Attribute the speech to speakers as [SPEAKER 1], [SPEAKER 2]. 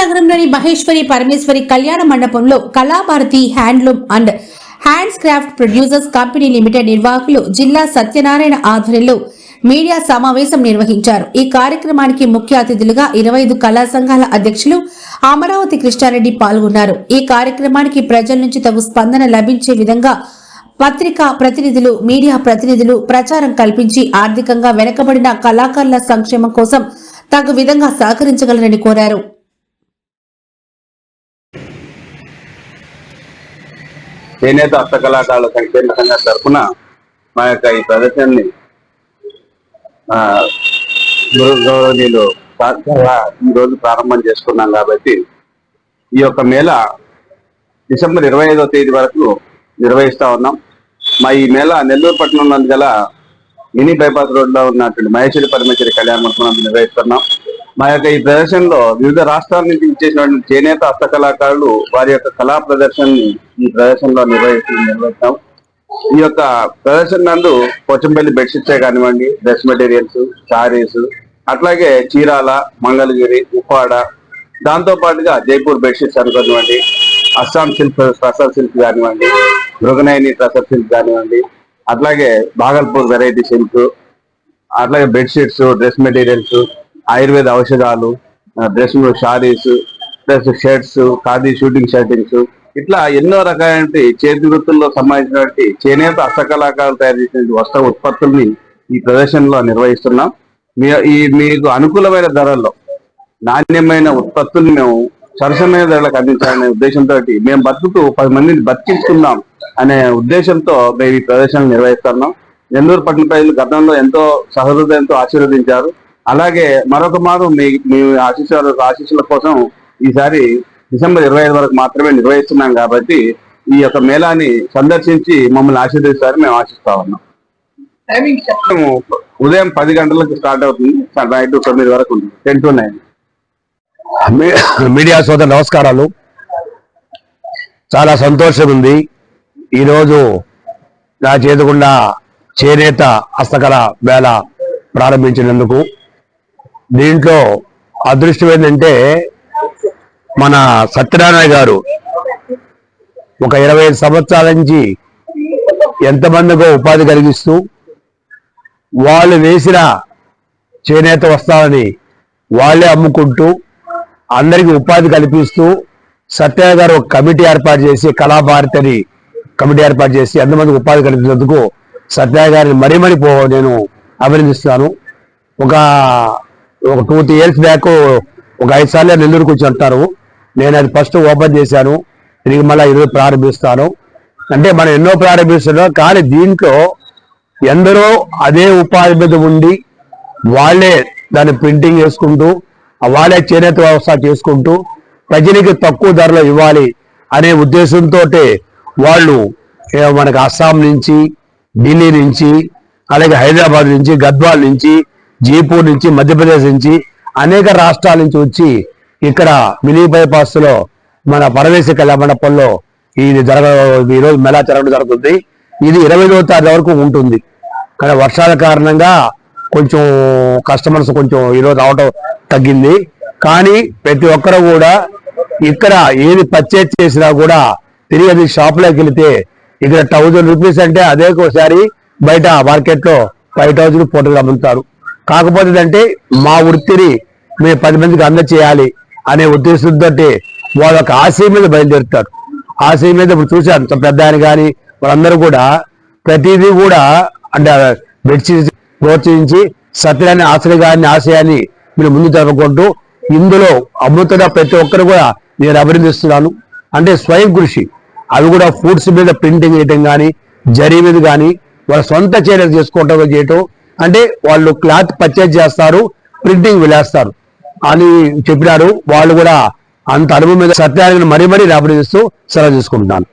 [SPEAKER 1] నగరంలోని మహేశ్వరి పరమేశ్వరి కళ్యాణ మండపంలో Kalabharati handloom and hands craft producers company limited నిర్వాహకులు జిల్లా సత్యనారాయణ ఆధ్వర్యంలో మీడియా సమావేశం నిర్వహించారు. ఈ కార్యక్రమానికి ముఖ్య అతిథులుగా ఇరవై ఐదు కళా సంఘాల అధ్యక్షులు అమరావతి కృష్ణారెడ్డి పాల్గొన్నారు. ఈ కార్యక్రమానికి ప్రజల నుంచి తగు స్పందన లభించే విధంగా పత్రికా ప్రతినిధులు మీడియా ప్రతినిధులు ప్రచారం కల్పించి ఆర్థికంగా వెనుకబడిన కళాకారుల సంక్షేమం కోసం తగు విధంగా సహకరించగలరని కోరారు.
[SPEAKER 2] చేనేత హస్తకళాకారుల సంక్షేమ సంఘం తరఫున మా యొక్క ఈ ప్రదర్శనని గౌరవనీయులు ఈ రోజు ప్రారంభం చేసుకున్నాం కాబట్టి ఈ యొక్క మేళ డిసెంబర్ ఇరవై ఐదో తేదీ వరకు నిర్వహిస్తా ఉన్నాం. మా ఈ మేళ నెల్లూరు పట్టణంలో గల మినీ బైపాస్ రోడ్లో ఉన్నటువంటి మహేశ్వరి పరమేశ్వరి కళ్యాణ మండపం నిర్వహిస్తున్నాం. మా యొక్క ఈ ప్రదర్శనలో వివిధ రాష్ట్రాల నుంచి ఇచ్చేసినటువంటి చేనేత హస్తకళాకారులు వారి యొక్క కళా ప్రదర్శనని ఈ ప్రదర్శనలో నిర్వహిస్తూ నిర్వహిస్తాం. ఈ యొక్క ప్రదర్శన నందు పోచంపల్లి బెడ్షీట్సే కానివ్వండి డ్రెస్ మెటీరియల్స్ శారీస్ అట్లాగే చీరాల మంగళగిరి ఉప్పాడ దాంతో పాటుగా జైపూర్ బెడ్షీట్స్ అనుకోనివ్వండి అస్సాం సిల్క్ ట్రసర్ సిల్క్ కానివ్వండి మృగనైని ట్రసర్ సిల్క్ కానివ్వండి అట్లాగే భాగల్పూర్ వెరైటీ సిల్క్ అట్లాగే బెడ్షీట్స్ డ్రెస్ మెటీరియల్స్ ఆయుర్వేద ఔషధాలు dress saris plus shirts khadi suiting shirtings ఇట్లా ఎన్నో రకాలైన చేతి వృత్తుల్లో సంబంధించినటువంటి చేనేత హస్తకళాకారులు తయారు చేసిన వస్త్ర ఉత్పత్తుల్ని ఈ ప్రదర్శనలో నిర్వహిస్తున్నాం. మీ ఈ మీకు అనుకూలమైన ధరల్లో నాణ్యమైన ఉత్పత్తుల్ని మేము సరసమైన ధరలకు అందించాలనే ఉద్దేశంతో మేము బతుకుతూ పది మందిని బతికిస్తున్నాం అనే ఉద్దేశంతో మేము ఈ ప్రదర్శనలు నిర్వహిస్తున్నాం. నెల్లూరు పట్టణ ప్రజలు గతంలో ఎంతో సహృదయంతో ఆశీర్వదించారు. అలాగే మరొక మారు మీ మీ ఆశీస్సుల ఆశీస్సుల కోసం ఈసారి డిసెంబర్ ఇరవై ఐదు వరకు మాత్రమే నిర్వహిస్తున్నాం కాబట్టి ఈ యొక్క మేళాని సందర్శించి మమ్మల్ని ఆశీర్వదిస్తారని మేము ఆశిస్తా ఉన్నాం. ఉదయం పది గంటలకు స్టార్ట్ అవుతుంది. నైట్ తొమ్మిది వరకు ఉంటుంది. Ten to nine.
[SPEAKER 3] మీడియా సోదరు నమస్కారాలు. చాలా సంతోషం ఉంది. ఈరోజు నా చేతుకుండా చేనేత హస్తకళ వేళ ప్రారంభించినందుకు. దీంట్లో అదృష్టం ఏంటంటే మన సత్యనారాయణ గారు ఒక ఇరవై ఐదు సంవత్సరాల నుంచి ఎంతమందికో ఉపాధి కలిగిస్తూ వాళ్ళు వేసిన చేనేత వస్త్రాలని వాళ్ళే అమ్ముకుంటూ అందరికి ఉపాధి కల్పిస్తూ సత్యనారాయణ గారు ఒక కమిటీ ఏర్పాటు చేసి కళాభారతి అని కమిటీ ఏర్పాటు చేసి ఎంతమందికి ఉపాధి కల్పించినందుకు సత్యనారాయణ గారిని మరీ మరీ పో నేను అభినందిస్తున్నాను. ఒక ఒక టూ త్రీ ఇయర్స్ బ్యాక్ ఒక ఐదు సార్లు నెల్లూరుకు వచ్చి అంటారు. నేను అది ఫస్ట్ ఓపెన్ చేశాను. తిరిగి మళ్ళీ ఈరోజు ప్రారంభిస్తాను. అంటే మనం ఎన్నో ప్రారంభిస్తున్నాం కానీ దీంట్లో ఎందరో అదే ఉపాధి మీద ఉండి వాళ్ళే దాన్ని ప్రింటింగ్ చేసుకుంటూ వాళ్ళే చేనేత వ్యవస్థ చేసుకుంటూ ప్రజలకి తక్కువ ధరలో ఇవ్వాలి అనే ఉద్దేశంతో వాళ్ళు మనకు అస్సాం నుంచి ఢిల్లీ నుంచి అలాగే హైదరాబాద్ నుంచి గద్వాల్ నుంచి జైపూర్ నుంచి మధ్యప్రదేశ్ నుంచి అనేక రాష్ట్రాల నుంచి వచ్చి ఇక్కడ మినీ బైపాస్లో మన పరవేశ కళ్యాణ మండపంలో ఇది జరగ ఈ రోజు మెలా జరగడం జరుగుతుంది. ఇది ఇరవై తారీఖు వరకు ఉంటుంది. కానీ వర్షాల కారణంగా కొంచెం కస్టమర్స్ కొంచెం ఈరోజు రావటం తగ్గింది. కానీ ప్రతి ఒక్కరు కూడా ఇక్కడ ఏది పర్చేజ్ చేసినా కూడా తిరిగి అది షాప్లోకి వెళితే ఇక్కడ థౌజండ్ రూపీస్ అంటే అదే ఒకసారి బయట మార్కెట్లో ఫైవ్ థౌజండ్ ఫోటోలు అమ్ముతారు. కాకపోతే అంటే మా వృత్తిని మేము పది మందికి అందచేయాలి అనే ఉద్దేశంతో వాళ్ళ ఒక ఆశయం మీద బయలుదేరుతారు. ఆశయం మీద ఇప్పుడు చూశాను పెద్ద ఆయన కానీ వాళ్ళందరూ కూడా ప్రతిదీ కూడా అంటే బెడ్షీట్స్ ప్రోత్సహించి సత్యాన్ని ఆశ్రయ ఆశయాన్ని మీరు ముందు జరుపుకుంటూ ఇందులో అమ్ముతున్న ప్రతి ఒక్కరు కూడా నేను అభినందిస్తున్నాను. అంటే స్వయం కృషి. అవి కూడా ఫుడ్స్ మీద ప్రింటింగ్ చేయటం కానీ జరీ మీద కానీ వాళ్ళ సొంత చర్యలు చేసుకోవటం చేయటం అంటే వాళ్ళు క్లాత్ పర్చేజ్ చేస్తారు ప్రింటింగ్ వెళ్ళేస్తారు అని చెప్పినారు. వాళ్ళు కూడా అంత అనుభవం మీద సత్యాన్ని మరీ మరీ అభినందిస్తూ సెలవు తీసుకుంటున్నాను.